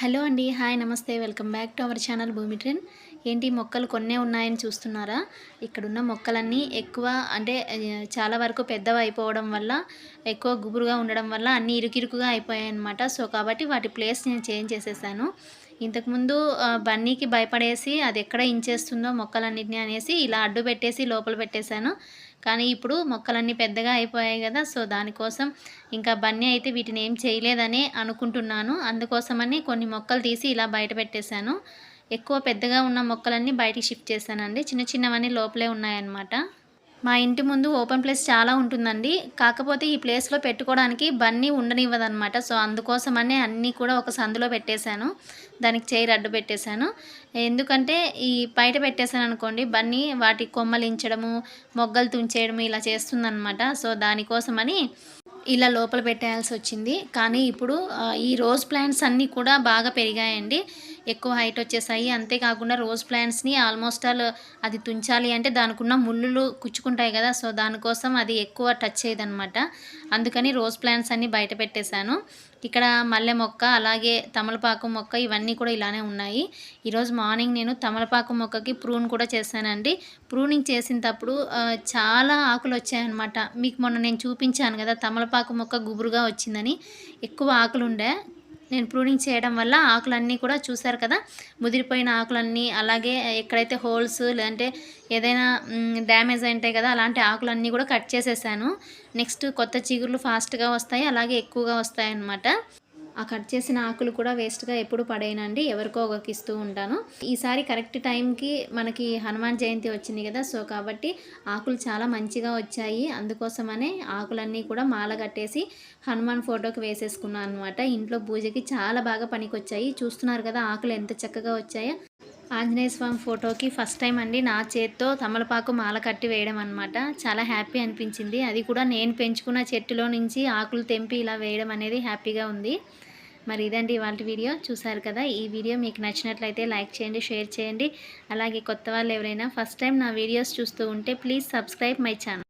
Hello అండి hi నమస్తే. Welcome back to our channel Bhoomi trend. ఏంటి మొక్కలు కొన్నే ఉన్నాయని చూస్తున్నారా? ఇక్కడున్న మొక్కలన్నీ ఎక్కువ అంటే చాలా వరకు పెద్దవి అయిపోవడం వల్ల ఎక్కువ గుబురుగా ఉండడం వల్ల అన్నీ ఇరుకిరుకుగా అయిపోయాయి అనమాట సో కాబట్టి వాటి ప్లేస్ నేను చేంజ్ చేసేసాను. ఇంతకుముందు బన్నీకి భయపడేసి అది ఎక్కడ ఇంచేస్తుందో మొక్కలన్నింటినీ అనేసి ఇలా అడ్డు పెట్టేసి లోపల పెట్టేశాను. కానీ ఇప్పుడు మొక్కలన్నీ పెద్దగా అయిపోయాయి కదా సో దానికోసం ఇంకా బన్నీ అయితే వీటిని ఏం చేయలేదని అనుకుంటున్నాను. అందుకోసమని కొన్ని మొక్కలు తీసి ఇలా బయట పెట్టేశాను. ఎక్కువ పెద్దగా ఉన్న మొక్కలన్నీ బయటికి షిఫ్ట్ చేశానండి. చిన్న చిన్నవన్నీ లోపలే ఉన్నాయన్నమాట. మా ఇంటి ముందు ఓపెన్ ప్లేస్ చాలా ఉంటుందండి. కాకపోతే ఈ ప్లేస్లో పెట్టుకోవడానికి బన్నీ ఉండనివ్వదనమాట సో అందుకోసమనే అన్నీ కూడా ఒక సందులో పెట్టేశాను. దానికి చైర్ అడ్డు పెట్టేశాను. ఎందుకంటే ఈ బయట పెట్టేశాను అనుకోండి బన్నీ వాటి కొమ్మలించడము మొగ్గలు తుంచేయడము ఇలా చేస్తుందన్నమాట. సో దానికోసమని ఇలా లోపల పెట్టేయాల్సి వచ్చింది. కానీ ఇప్పుడు ఈ రోజ్ ప్లాంట్స్ అన్నీ కూడా బాగా పెరిగాయండి. ఎక్కువ హైట్ వచ్చేసాయి. అంతేకాకుండా రోజ్ ప్లాంట్స్ని ఆల్మోస్ట్ ఆల్ అది తుంచాలి అంటే దానికి ఉన్న ముళ్ళులు కుచ్చుకుంటాయి కదా సో దానికోసం అది ఎక్కువ టచ్ చేయదనమాట అందుకని రోజ్ ప్లాంట్స్ అన్నీ బయట పెట్టేశాను. ఇక్కడ మల్లె మొక్క అలాగే తమలపాకు మొక్క ఇవన్నీ కూడా ఇలానే ఉన్నాయి. ఈరోజు మార్నింగ్ నేను తమలపాకు మొక్కకి ప్రూన్ కూడా చేశానండి. ప్రూనింగ్ చేసినప్పుడు తప్పుడు చాలా ఆకులు వచ్చాయన్నమాట. మీకు మొన్న నేను చూపించాను కదా తమలపాకు మొక్క గుబురుగా వచ్చిందని. ఎక్కువ ఆకులు ఉండే నేను ప్రూనింగ్ చేయడం వల్ల ఆకులన్నీ కూడా చూసారు కదా? ముదిరిపోయిన ఆకులన్నీ అలాగే ఎక్కడైతే హోల్స్ లేదంటే ఏదైనా డ్యామేజ్ ఉంటాయి కదా అలాంటి ఆకులన్నీ కూడా కట్ చేసేసాను. నెక్స్ట్ కొత్త చిగుర్లు ఫాస్ట్గా వస్తాయి అలాగే ఎక్కువగా వస్తాయి అన్నమాట ఆ కట్ చేసిన ఆకులు కూడా వేస్ట్గా ఎప్పుడు పడేయనండి. ఎవరికో ఒకరికి ఇస్తూ ఉంటాను. ఈసారి కరెక్ట్ టైంకి మనకి హనుమాన్ జయంతి వచ్చింది కదా సో కాబట్టి ఆకులు చాలా మంచిగా వచ్చాయి. అందుకోసమనే ఆకులన్నీ కూడా మాల కట్టేసి హనుమాన్ ఫోటోకి వేసేసుకున్నాను అనమాట ఇంట్లో పూజకి చాలా బాగా పనికొచ్చాయి. చూస్తున్నారు కదా ఆకులు ఎంత చక్కగా వచ్చాయో. ఆంజనేయ స్వామి ఫోటోకి ఫస్ట్ టైం అండి నా చేత్తో తమలపాకు మాల కట్టి వేయడం అనమాట చాలా హ్యాపీ అనిపించింది. అది కూడా నేను పెంచుకున్న చెట్టులో నుంచి ఆకులు తెంపి ఇలా వేయడం అనేది హ్యాపీగా ఉంది. మరి ఇదండి ఇవాళ వీడియో. చూసారు కదా ఈ వీడియో మీకు నచ్చినట్లయితే లైక్ చేయండి షేర్ చేయండి. అలాగే కొత్త వాళ్ళు ఎవరైనా ఫస్ట్ టైం నా వీడియోస్ చూస్తూ ఉంటే ప్లీజ్ సబ్స్క్రైబ్ మై ఛానల్.